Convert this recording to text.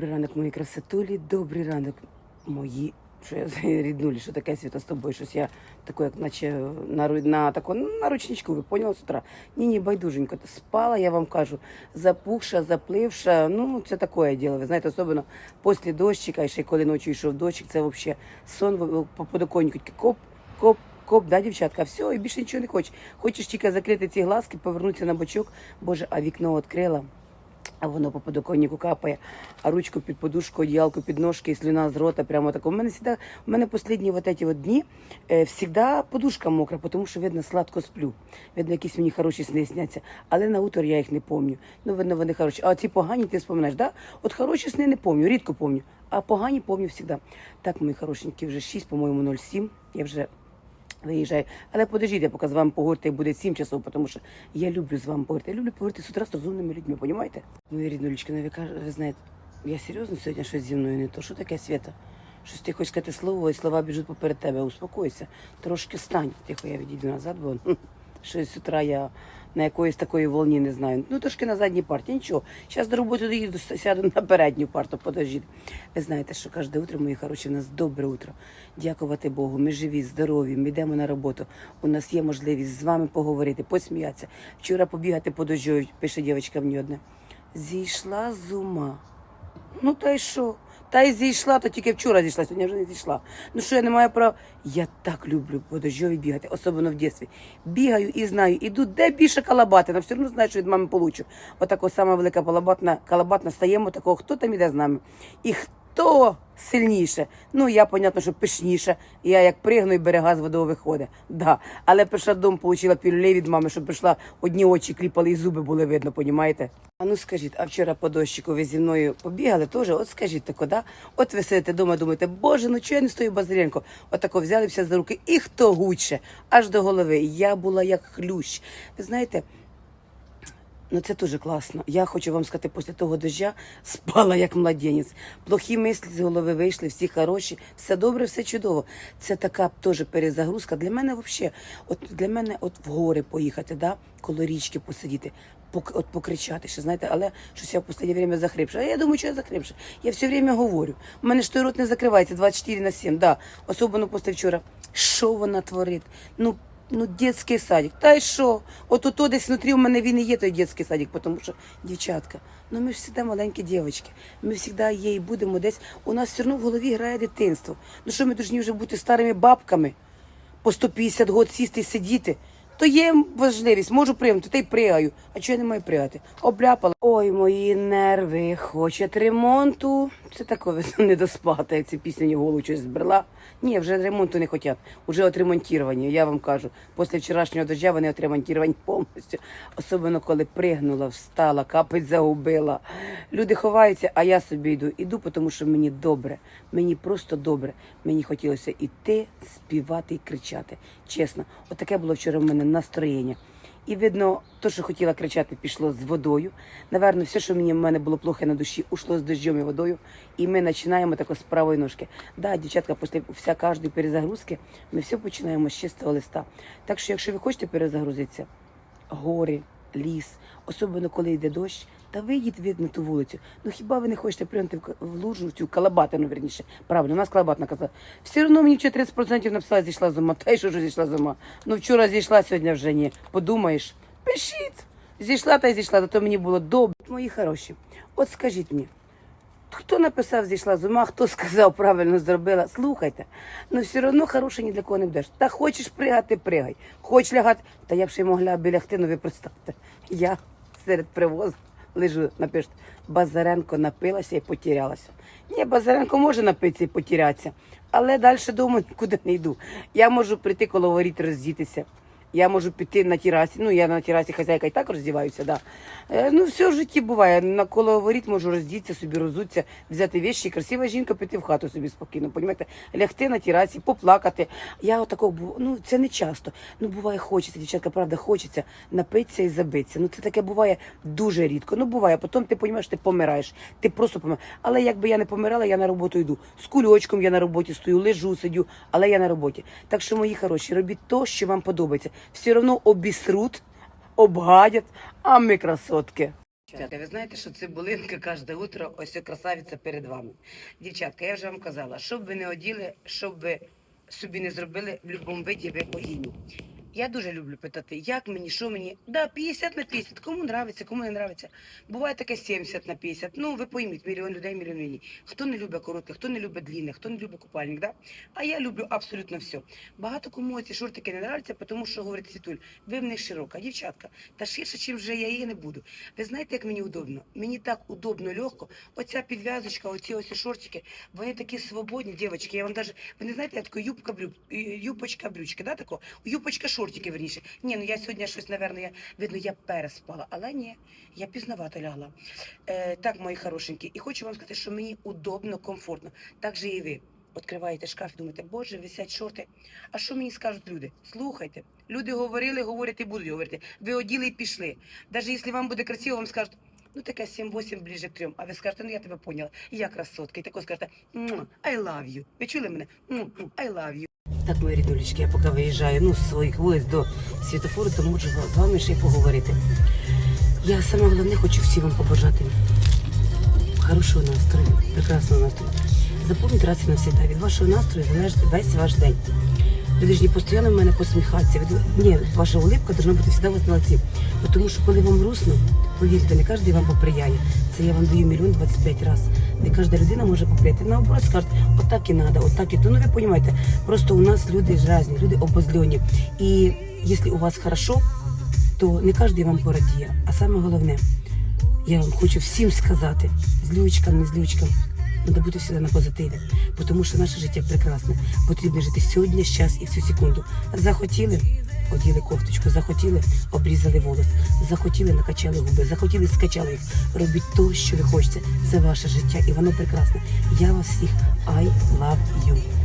Добрий ранок, мої красотулі, добрий ранок, мої. Що я ріднулі, що таке світа з тобою? Щось я таке, як наче на, на, таку, на ручничку, ви поняли з утра? Ні, ні, байдуженько. Спала, я вам кажу, запухша, запливша. Ну, це таке діло. Ви знаєте, особливо після дощика, і ще коли ночі йшов дощик, це взагалі сон по подоконнику, коп, коп, коп, да, дівчатка, все, і більше нічого не хочеш. Хочеш тільки закрити ці глазки, повернутися на бочок, боже, а вікно відкрила. А воно по подоконнику капає, а ручку під подушку, одіялку під ножки і слюна з рота. Прямо так. У мене всегда, у мене останні вот эти вот дні е, подушка мокра, тому що видно сладко сплю. Видно, якісь мені хороші сни сняться. Але на утро я їх не помню. Ну, видно, вони хороші. А ці погані ти споминаєш, да? От хороші сни не помню, рідко помню. А погані помню завжди. Так, мої хорошенькі, вже 6, по-моєму, 07. Я вже Виїжджаю. Але подождіть, я поки з вами поговорити буде 7 часов, тому що я люблю з вами поговорити. Я люблю поговорити з утра з розумними людьми, розумієте? Мої ріднулечки, ну ви кажете, ви знаєте, я серйозно сьогодні щось зі мною не то. Що таке Свята? Щось ти хочеш сказати слово, і слова біжуть поперед тебе. Успокойся. Трошки стань. Тихо, я відійду назад, бо хм, щось утра я на якоїсь такої волні не знаю. Ну, трошки на задній парті, нічого. Зараз до роботи доїду, сяду на передню парту, подождіть. Ви знаєте, що кожне утро, мої хороші, у нас добре утро. Дякувати Богу. Ми живі, здорові, ми йдемо на роботу. У нас є можливість з вами поговорити, посміятися. Вчора побігати по пише дівчинка мені одне. Зійшла з ума. Ну та й що? Та й зійшла, то тільки вчора зійшла, сьогодні вже не зійшла. Ну що я не маю права? Я так люблю по бігати, особливо в дитинстві. Бігаю і знаю, іду, де більше калабати. але все одно знаю, що від мами получу. Отако сама велика калабатна, калабатна стаємо, такого, хто там іде з нами. І хто сильніше? Ну, я, понятно, що пишніше. Я як пригну і берега з водою виходить. Да. Але прийшла додому, отримала пілюлей від мами, щоб прийшла, одні очі кліпали і зуби були видно, понімаєте? А ну скажіть, а вчора по дощику ви зі мною побігали теж? От скажіть тако, да? От ви сидите вдома, думаєте, боже, ну чого я не стою базаренко? Отако взялися за руки, і хто гуче, аж до голови. Я була як хлющ. Ви знаєте, Ну це дуже класно. Я хочу вам сказати, після того дождя спала як младенець. Плохі мислі з голови вийшли, всі хороші, все добре, все чудово. Це така теж перезагрузка. Для мене взагалі, от для мене от в гори поїхати, да, коло річки посидіти, пок, от покричати, ще знаєте, але щось я в останнє время захрипша. А я думаю, що я захрипша. Я все время говорю. У мене ж той рот не закривається 24 на 7, да. Особливо після вчора. Що вона творить? Ну, Ну, дитячий садик. Та й що? От ото десь внутрі у мене він і є той дитячий садик, тому що, дівчатка, ну ми ж завжди маленькі дівчатки. Ми завжди є і будемо десь. У нас все одно в голові грає дитинство. Ну що ми повинні вже бути старими бабками по 150 років сісти і сидіти. То є важливість, можу пригнути, та й пригаю. А чого я не маю пригати? Обляпала. Ой, мої нерви, хочуть ремонту. Це таке не доспати, як ці пісні голову щось збрела. Ні, вже ремонту не хочуть, вже отремонтіровані, я вам кажу. Після вчорашнього дождя вони отремонтіровані повністю. Особливо, коли пригнула, встала, капець загубила. Люди ховаються, а я собі йду. Іду, тому що мені добре. Мені просто добре. Мені хотілося іти, співати і кричати. Чесно, отаке було вчора в мене настроєння. І видно, то, що хотіла кричати, пішло з водою. Наверно, все, що мені в мене було плохо на душі, ушло з дощом і водою. І ми починаємо тако з правої ножки. Да, дівчатка, після вся кожної перезагрузки ми все починаємо з чистого листа. Так що, якщо ви хочете перезагрузитися, гори, ліс, особливо коли йде дощ, та вийдіть ви на ту вулицю. Ну хіба ви не хочете прийняти в лужу в цю калабатину, верніше? Правильно, у нас калабатна казала. Все одно мені вчора 30% написала, зійшла з ума. Та й що ж зійшла з ума? Ну вчора зійшла, сьогодні вже ні. Подумаєш, пишіть. Зійшла та й зійшла, зато мені було добре. Мої хороші, от скажіть мені. Хто написав, зійшла з ума, хто сказав, правильно зробила. Слухайте, ну все одно хороше ні для кого не будеш. Та хочеш пригати, пригай. Хочеш лягати, та я б ще й могла би лягти, ну ви представте. Я серед привозу лежу, напишуть, Базаренко напилася і потерялася. Ні, Базаренко може напитися і потерятися, але далі дому нікуди не йду. Я можу прийти коло воріт роздітися. Я можу піти на терасі. Ну, я на терасі хазяйка і так роздіваюся, да. Е, Ну, все в житті буває. На коло воріт можу роздітися, собі розуться, взяти вещі, і красива жінка піти в хату собі спокійно. Понімаєте? Лягти на терасі, поплакати. Я отакого бу- ну це не часто. Ну, буває, хочеться, дівчатка, правда, хочеться напитися і забитися. Ну, це таке буває дуже рідко. Ну, буває, потім ти розумієш, ти помираєш. Ти просто помираєш. Але якби я не помирала, я на роботу йду. З кульочком я на роботі стою, лежу, сидю, але я на роботі. Так що, мої хороші, робіть то, що вам подобається. Все одно обісрут, обгадять, а ми красотки. Дівчатка, ви знаєте, що цибулинка кожне утро, ось красавиця перед вами. Дівчатка, я вже вам казала, щоб ви не оділи, щоб ви собі не зробили в будь-якому виді ви богиню. Я дуже люблю питати, як мені, що мені. Да, 50 на 50, кому нравиться, кому не нравиться. Буває таке 70 на 50. Ну, ви пойміть, мільйон людей, мільйон людей. Хто не любить коротке, хто не любить длінне, хто не любить купальник, да? А я люблю абсолютно все. Багато кому ці шортики не нравляться, тому що, говорить Світуль, ви в них широка. Дівчатка, та ширше, чим вже я її не буду. Ви знаєте, як мені удобно? Мені так удобно, легко. Оця підв'язочка, оці ось шортики, вони такі свободні, дівчатки. Я вам даже, ви не знаєте, я таку юбка брюк, юбочка брючки, да, тако? Юбочка шортики, верніше. Ні, ну я сьогодні щось, напевно, я, видно, я переспала, але ні, я пізновато лягла. Е, так, мої хорошенькі, і хочу вам сказати, що мені удобно, комфортно. Так же і ви. Відкриваєте шкаф і думаєте, боже, висять шорти. А що мені скажуть люди? Слухайте, люди говорили, говорять і будуть говорити. Ви оділи і пішли. Навіть якщо вам буде красиво, вам скажуть, ну таке 7-8 ближе к трьом. А ви скажете, ну я тебе поняла, я красотка. І тако скажете, I love you. Ви чули мене? I love you. Так, мої ріднулечки, я поки виїжджаю ну, з своїх вулиць до світофору, то можу з вами ще й поговорити. Я саме головне хочу всім вам побажати хорошого настрою, прекрасного настрою. Запомніть раз і навсегда, від вашого настрою залежить весь ваш день. Ви повинні постійно в мене посміхатися. Ні, ваша улыбка должна бути завжди у вас на лиці. Тому що коли вам грустно, повірте, не кожен вам поприяє. Це я вам даю мільйон 25 разів. Не кожна людина може поприяти. Наоборот, скажуть, отак і треба, отак і то. Ну ви розумієте, просто у нас люди різні, люди обозльоні. І якщо у вас хорошо, то не кожен вам порадіє. А саме головне, я вам хочу всім сказати, злючкам, не злючкам, треба бути завжди на позитиві, тому що наше життя прекрасне. Потрібно жити сьогодні, час і в цю секунду. Захотіли, оділи кофточку, захотіли, обрізали волос, захотіли, накачали губи, захотіли, скачали їх. Робіть то, що ви хочете. Це ваше життя, і воно прекрасне. Я вас всіх I love you.